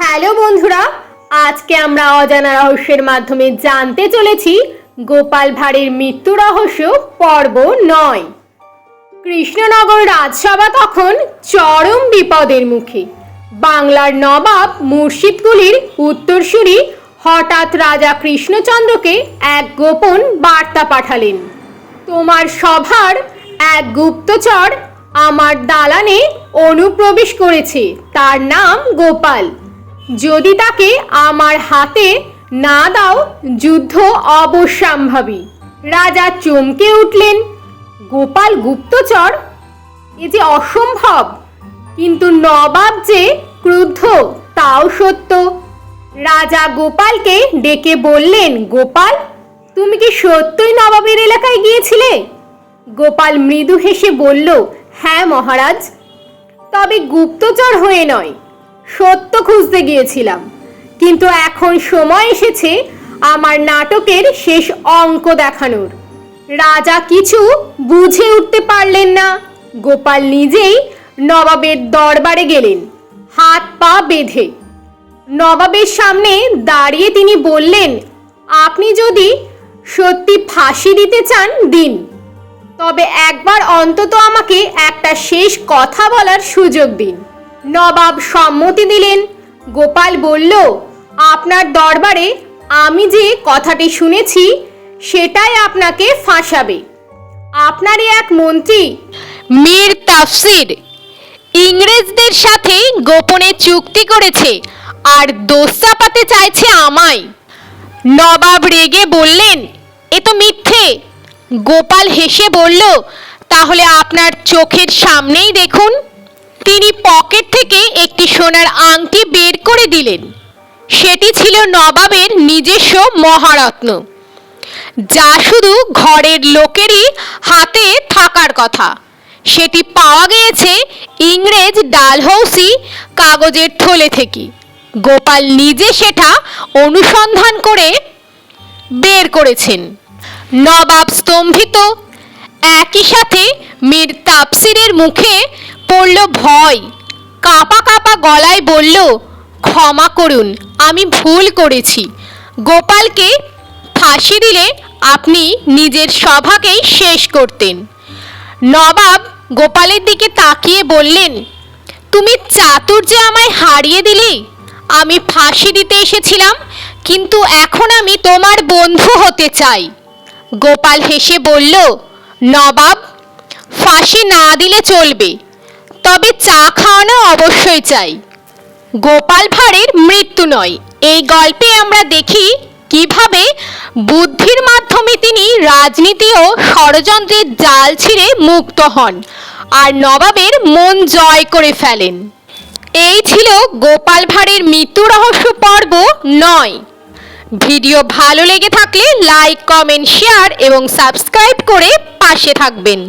Hello বন্ধুরা, আজকে আমরা অজানা রহস্যের মাধ্যমে জানতে চলেছি গোপাল ভাঁড়ের মৃত্যু রহস্য পর্ব নয়। কৃষ্ণনগর রাজসভা তখন চরম বিপদের মুখে। বাংলার নবাব মুর্শিদকুলির উত্তরসূরি হঠাৎ রাজা কৃষ্ণচন্দ্রকে এক গোপন বার্তা পাঠালেন, তোমার সভার এক গুপ্তচর আমার দালানে অনুপ্রবেশ করেছে, তার নাম গোপাল। যদি তাকে আমার হাতে না দাও, যুদ্ধ অবশ্যম্ভাবী রাজা চমকে উঠলেন। গোপাল গুপ্তচর, এ যে অসম্ভব, কিন্তু নবাব যে ক্রুদ্ধ, তাও সত্য। রাজা গোপালকে ডেকে বললেন, গোপাল, তুমি কি সত্যই নবাবের এলাকায় গিয়েছিলে? গোপাল মৃদু হেসে বলল হ্যাঁ মহারাজ, তবে গুপ্তচর হয়ে নয়। সত্য খুঁজতে গিয়েছিলাম। কিন্তু এখন সময় এসেছে আমার নাটকের শেষ অঙ্ক দেখানোর। রাজা কিছু বুঝে উঠতে পারলেন না। গোপাল নিজেই নবাবের দরবারে গেলেন, হাত পা বেঁধে। নবাবের সামনে দাঁড়িয়ে তিনি বললেন, আপনি যদি সত্যি ফাঁসি দিতে চান, দিন। তবে একবার অন্তত আমাকে একটা শেষ কথা বলার সুযোগ দিন। নবাব সম্মতি দিলেন। গোপাল বলল, আপনার দরবারে আমি যে কথাটি শুনেছি, সেটাই আপনাকে ফাঁসাবে। আপনারই এক মন্ত্রী মীর তাফসির ইংরেজদের সাথে গোপনে চুক্তি করেছে আর দোষ চাপাতে চাইছে আমায়। নবাব রেগে বললেন, এ তো মিথ্যে। গোপাল হেসে বলল, তাহলে আপনার চোখের সামনেই দেখুন তিনি পকেট থেকে একটি সোনার আংটি বের করে দিলেন। সেটি ছিল নবাবের নিজস্ব মহারত্ন, যা শুধু ঘরের লোকেরই হাতে থাকার কথা। সেটি পাওয়া গিয়েছে ইংরেজ ডালহৌসি কাগজের থলে থেকে। গোপাল নিজে সেটা অনুসন্ধান করে বের করেছেন। নবাব স্তম্ভিত একই সাথে মীর তাপসিরের মুখে পড়ল ভয়। কাঁপা কাঁপা গলায় বলল, ক্ষমা করুন, আমি ভুল করেছি। গোপালকে ফাঁসি দিলে আপনি নিজের সভাকেই শেষ করতেন। নবাব গোপালের দিকে তাকিয়ে বললেন, তুমি চাতুর্যে আমায় হারিয়ে দিলে, আমি ফাঁসি দিতে এসেছিলাম, কিন্তু এখন আমি তোমার বন্ধু হতে চাই। গোপাল হেসে বলল, নবাব, ফাঁসি না দিলে চলবে। তবে চা খাওয়ানো অবশ্যই চাই। গোপাল ভাঁড়ের মৃত্যু নয়। এই গল্পে আমরা দেখি কীভাবে বুদ্ধির মাধ্যমে তিনি রাজনীতি ও ষড়যন্ত্রের জাল ছিঁড়ে মুক্ত হন আর নবাবের মন জয় করে ফেলেন। এই ছিল গোপাল ভাঁড়ের মৃত্যু রহস্য পর্ব নয়। ভিডিও ভালো লেগে থাকলে লাইক, কমেন্ট, শেয়ার এবং সাবস্ক্রাইব করে পাশে থাকবেন।